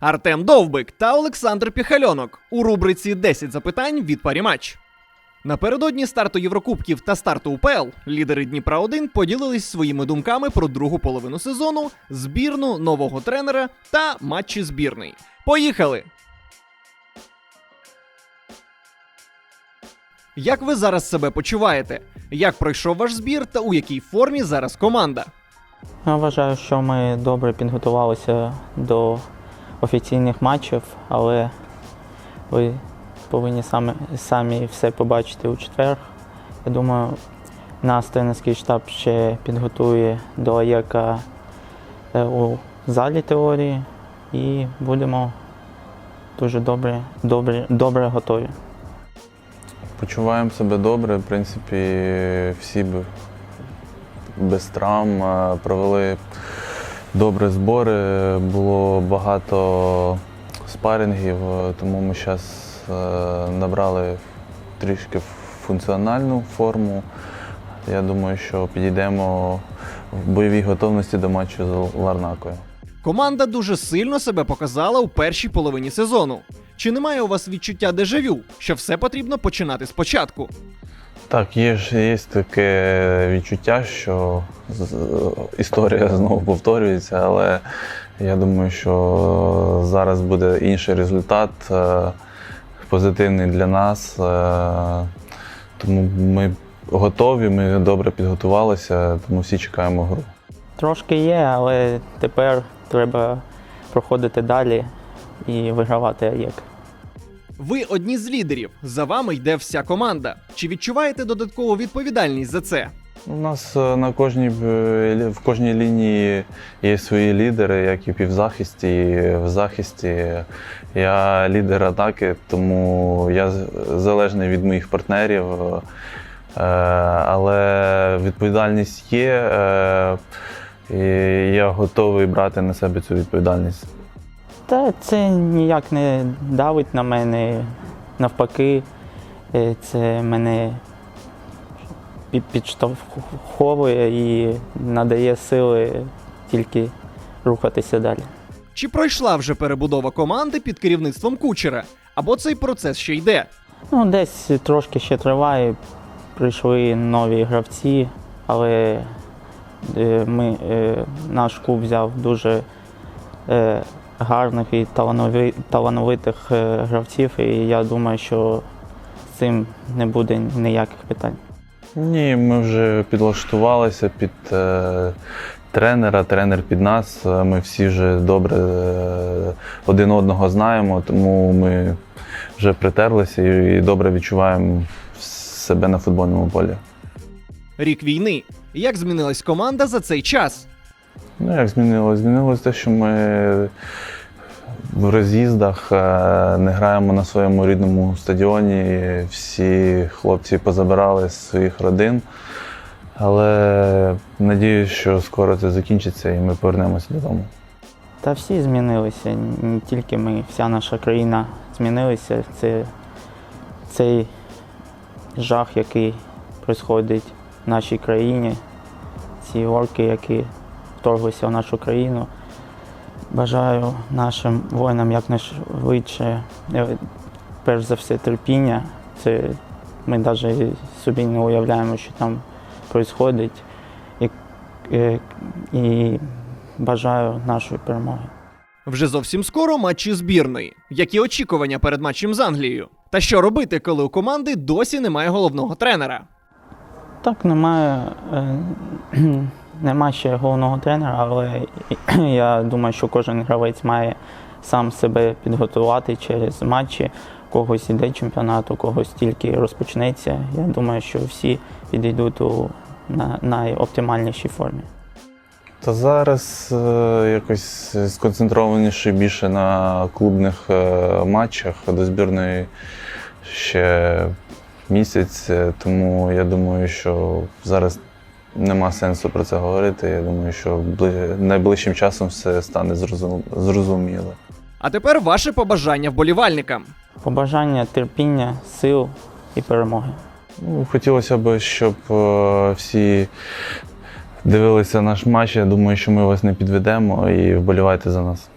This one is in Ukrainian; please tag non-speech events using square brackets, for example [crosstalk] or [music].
Артем Довбик та Олександр Піхальонок у рубриці «10 запитань від Парімач. Напередодні старту Єврокубків та старту УПЛ лідери Дніпра 1 поділились своїми думками про другу половину сезону, збірну нового тренера та матчі збірної. Поїхали! Як ви зараз себе почуваєте? Як пройшов ваш збір та у якій формі зараз команда? Я вважаю, що ми добре підготувалися до офіційних матчів, але ви повинні самі, самі все побачити у четвер. Я думаю, нас тренерський штаб ще підготує до АЄКа е, у залі теорії і будемо дуже добре, добре, добре готові. Почуваємо себе добре. В принципі, всі без травм е, провели добре збори. Було багато спарингів, е, тому ми зараз набрали трішки функціональну форму. Я думаю, що підійдемо в бойовій готовності до матчу з Ларнакою. Команда дуже сильно себе показала у першій половині сезону. Чи немає у вас відчуття дежавю, що все потрібно починати спочатку? Так, є ж є таке відчуття, що історія знову повторюється, але я думаю, що зараз буде інший результат, е, позитивний для нас. е, Тому ми готові, ми добре підготувалися, тому всі чекаємо гру. Трошки є, але тепер треба проходити далі і вигравати АЄК. Ви одні з лідерів. За вами йде вся команда. Чи відчуваєте додаткову відповідальність за це? У нас е, на кожній в кожній лінії є свої лідери, як і в півзахисті, і в захисті. Я лідер атаки, тому я залежний від моїх партнерів. Е, Але відповідальність є, е, і я готовий брати на себе цю відповідальність. Та це ніяк не давить на мене. Навпаки, е, це мене підштовховує і надає сили тільки рухатися далі. Чи пройшла вже перебудова команди під керівництвом кучера? Або цей процес ще йде? Ну, десь трошки ще триває. Прийшли нові гравці, але ми, е, наш клуб взяв дуже е, гарних і талановитих е, гравців, і я думаю, що з цим не буде ніяких питань. Ні, ми вже підлаштувалися під е, тренера, тренер під нас. Е, Ми всі вже добре е, один одного знаємо, тому ми вже притерлися і добре відчуваємо себе на футбольному полі. Рік війни. Як змінилась команда за цей час? Ну, як змінилось? Змінилось те, що ми в роз'їздах е, не граємо на своєму рідному стадіоні. Всі хлопці позабирали з своїх родин. Але надіюсь, що скоро це закінчиться і ми повернемося додому. Та всі змінилися, не тільки ми, вся наша країна змінилася. Це цей жах, який відбувається нашій країні, ці орки, які вторглися в нашу країну. Бажаю нашим воїнам якнайшвидше, е, перш за все, терпіння. Це ми навіть собі не уявляємо, що там відбувається. І, е, і бажаю нашої перемоги. Вже зовсім скоро матчі збірної. Які очікування перед матчем з Англією? Та що робити, коли у команди досі немає головного тренера? Так, немає, е, [clears throat] немає ще головного тренера, але [clears throat] я думаю, що кожен гравець має сам себе підготувати через матчі. Когось іде чемпіонат, у когось тільки розпочнеться. Я думаю, що всі підійдуть у найоптимальнішій формі. Та зараз е, якось сконцентрованіше більше на клубних е, матчах до збірної ще місяць, е, тому я думаю, що зараз нема сенсу про це говорити. Я думаю, що найближчим часом все стане зрозум- зрозуміло. А тепер ваше побажання вболівальникам. Побажання терпіння, сил і перемоги. Ну, хотілося б, щоб е, всі дивилися наш матч. Я думаю, що ми вас не підведемо і вболівайте за нас.